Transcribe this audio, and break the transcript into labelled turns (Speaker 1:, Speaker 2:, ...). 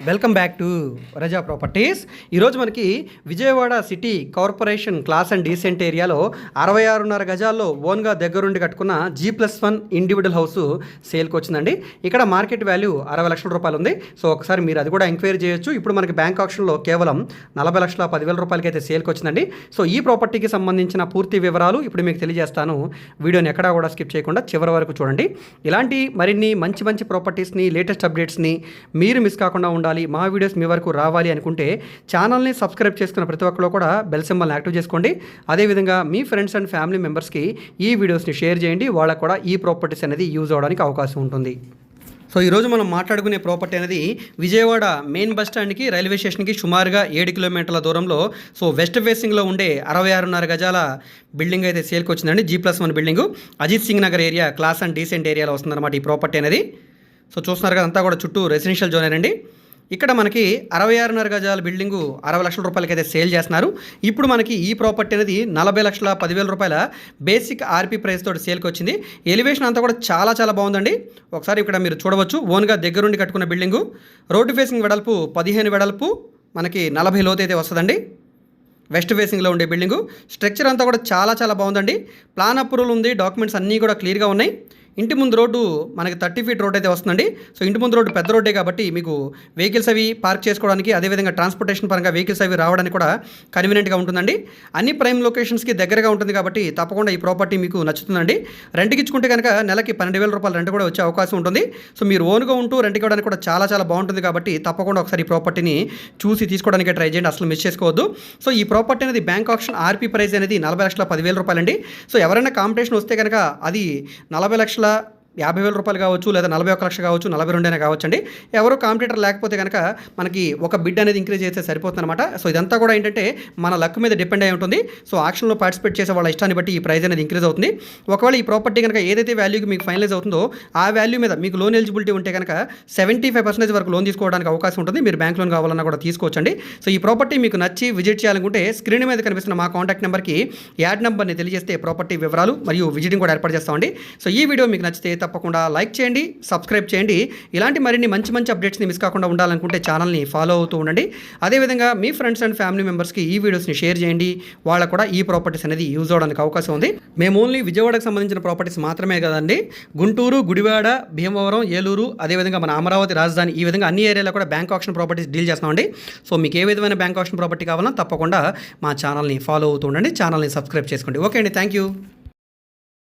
Speaker 1: Welcome back to Raja properties ఈరోజు మనకి Vijayawada city corporation class and decent ఏరియాలో అరవై ఆరున్నర గజాల్లో ఓన్గా దగ్గరుండి కట్టుకున్న G plus one individual house సేల్కి వచ్చిందండి. ఇక్కడ మార్కెట్ వాల్యూ అరవై లక్షల రూపాయలు ఉంది. సో ఒకసారి మీరు అది కూడా ఎంక్వైరీ చేయొచ్చు. ఇప్పుడు మనకి బ్యాంక్ ఆప్షన్లో కేవలం నలభై లక్షల పదివేల రూపాయలకి అయితే సేల్కి వచ్చిందండి. సో ఈ ప్రాపర్టీకి సంబంధించిన పూర్తి వివరాలు ఇప్పుడు మీకు తెలియజేస్తాను. వీడియోని ఎక్కడా కూడా స్కిప్ చేయకుండా చివరి వరకు చూడండి. ఇలాంటి మరిన్ని మంచి మంచి ప్రాపర్టీస్ని లేటెస్ట్ అప్డేట్స్ని మీరు మిస్ కాకుండా ఉండాలి. మా వీడియోస్ మీ వరకు రావాలి అనుకుంటే ఛానల్ని సబ్స్క్రైబ్ చేసుకున్న ప్రతి ఒక్కరు కూడా బెల్ సింబల్ని యాక్టివ్ చేసుకోండి. అదేవిధంగా మీ ఫ్రెండ్స్ అండ్ ఫ్యామిలీ మెంబర్స్కి ఈ వీడియోస్ని షేర్ చేయండి. వాళ్ళకు కూడా ఈ ప్రాపర్టీస్ అనేది యూజ్ అవడానికి అవకాశం ఉంటుంది. సో ఈరోజు మనం మాట్లాడుకునే ప్రాపర్టీ అనేది విజయవాడ మెయిన్ బస్ స్టాండ్కి రైల్వే స్టేషన్కి సుమారుగా ఏడు కిలోమీటర్ల దూరంలో సో వెస్ట్ ఫేసింగ్లో ఉండే అరవై ఆరున్నర గజాల బిల్డింగ్ అయితే సేల్కి వచ్చిందండి. G plus one building. Ajit Singh Nagar area class and decent ఏరియాలో వస్తుందన్నమాట ఈ ప్రాపర్టీ అనేది. సో చూస్తున్నారు కదా అంతా కూడా చుట్టూ రెసిడెన్షియల్ జోన్ అండి ఇక్కడ మనకి అరవై ఆరున్నర గజాల బిల్డింగు అరవై లక్షల రూపాయలకి అయితే సేల్ చేస్తున్నారు. ఇప్పుడు మనకి ఈ ప్రాపర్టీ అనేది నలభై లక్షల పదివేల రూపాయల బేసిక్ ఆర్పీ ప్రైస్ తోటి సేల్కి వచ్చింది. ఎలివేషన్ అంతా కూడా చాలా చాలా బాగుందండి. ఒకసారి ఇక్కడ మీరు చూడవచ్చు. ఓన్గా దగ్గరుండి కట్టుకున్న బిల్డింగు. రోడ్డు ఫేసింగ్ వెడల్పు పదిహేను వెడల్పు. మనకి నలభై లోతు అయితే వస్తుందండి. వెస్ట్ ఫేసింగ్లో ఉండే బిల్డింగు. స్ట్రక్చర్ అంతా కూడా చాలా చాలా బాగుందండి. ప్లాన్ అప్రూవల్ ఉంది. డాక్యుమెంట్స్ అన్నీ కూడా క్లియర్గా ఉన్నాయి. ఇంటి ముందు రోడ్డు మనకి థర్టీ ఫీట్ రోడ్ అయితే వస్తుందండి. సో ఇంటి ముందు రోడ్డు పెద్ద రోడ్డే కాబట్టి మీకు వెహికల్స్ అవి పార్క్ చేసుకోవడానికి అదేవిధంగా ట్రాన్స్పోర్టేషన్ పరంగా వెహికల్స్ అవి రావడానికి కూడా కన్వీనియంట్గా ఉంటుందండి. అన్ని ప్రైమ్ లొకేషన్స్కి దగ్గరగా ఉంటుంది కాబట్టి తప్పకుండా ఈ ప్రాపర్టీ మీకు నచ్చుతుందండి. రెంట్కి ఇచ్చుకుంటే కనుక నెలకి పన్నెండు వేల రూపాయలు రెంట్ కూడా వచ్చే అవకాశం ఉంటుంది. సో మీరు ఓన్గా ఉంటూ రెంట్కి ఇవ్వడానికి కూడా చాలా చాలా బాగుంటుంది కాబట్టి తప్పకుండా ఒకసారి ఈ ప్రాపర్టీని చూసి తీసుకోవడానికి ట్రై చేయండి. అసలు మిస్ చేసుకోవద్దు. సో ఈ ప్రాపర్టీ అనేది బ్యాంక్ ఆప్షన్ ఆర్పీ ప్రైస్ అనేది నలభై లక్షల పదివేల రూపాయలండి. సో ఎవరైనా కాంపిటీషన్ వస్తే కనుక అది నలభై లక్షల అట్లా యాభై వేల రూపాయలు కావచ్చు లేదా నలభై ఒక లక్ష కావచ్చు నలభై రెండు కావచ్చు అండి ఎవరు కాంపిటీటర్ లేకపోతే కనుక మనకి ఒక బిడ్ అనేది ఇంక్రీజ్ చేస్తే సరిపోతుంది అనమాట సో ఇదంతా కూడా ఏంటంటే మన లక్ మీద డిపెండ్ అయి ఉంటుంది. సో ఆక్షన్లో పార్టిసిపేట్ చేసే వాళ్ళ ఇష్టాన్ని బట్టి ఈ ప్రైస్ అనేది ఇంక్రీజ్ అవుతుంది. ఒకవేళ ఈ ప్రాపర్టీ కనుక ఏదైతే వాల్యూకి మీకు ఫైనలైజ్ అవుతుందో ఆ వాల్యూ మీద మీకు లోన్ ఎలిజిబిలిటీ ఉంటే కనుక సెవెంటీ ఫైవ్ పర్సెంటేజ్ వరకు లోన్ తీసుకోవడానికి అవకాశం ఉంటుంది. మీరు బ్యాంక్ లోన్ కావాలన్నా కూడా తీసుకోవచ్చండి. సో ఈ ప్రాపర్టీ మీకు నచ్చి విజిట్ చేయాలనుకుంటే స్క్రీన్ మీద కనిపిస్తున్న మా కాంటాక్ట్ నెంబర్కి యాడ్ నెంబర్ని తెలియజేస్తే ప్రాపర్టీ వివరాలు మరియు విజిటింగ్ కూడా ఏర్పాటు చేస్తామండి. సో ఈ వీడియో మీకు నచ్చితే తప్పకుండా లైక్ చేయండి సబ్స్క్రైబ్ చేయండి. ఇలాంటి మరిన్ని మంచి మంచి అప్డేట్స్ని మిస్ కాకుండా ఉండాలనుకుంటే ఛానల్ని ఫాలో అవుతూ ఉండండి. అదేవిధంగా మీ ఫ్రెండ్స్ అండ్ ఫ్యామిలీ మెంబర్స్కి ఈ వీడియోస్ని షేర్ చేయండి. వాళ్ళకు కూడా ఈ ప్రాపర్టీస్ అనేది యూజ్ అవడానికి అవకాశం ఉంది. మేము ఓన్లీ విజయవాడకు సంబంధించిన ప్రాపర్టీస్ మాత్రమే కదండి. గుంటూరు గుడివాడ భీమవరం ఏలూరు అదేవిధంగా మన అమరావతి రాజధాని ఈ విధంగా అన్ని ఏరియాలో కూడా బ్యాంక్ ఆప్షన్ ప్రాపర్టీస్ డీల్ చేస్తామండి. సో మీకు ఏ విధమైన బ్యాంక్ ఆప్షన్ ప్రాపర్టీ కావాలన్నా తప్పకుండా మా ఛానల్ని ఫాలో అవుతూ ఉండండి. ఛానల్ని సబ్స్క్రైబ్ చేసుకోండి. ఓకే అండి. Thank you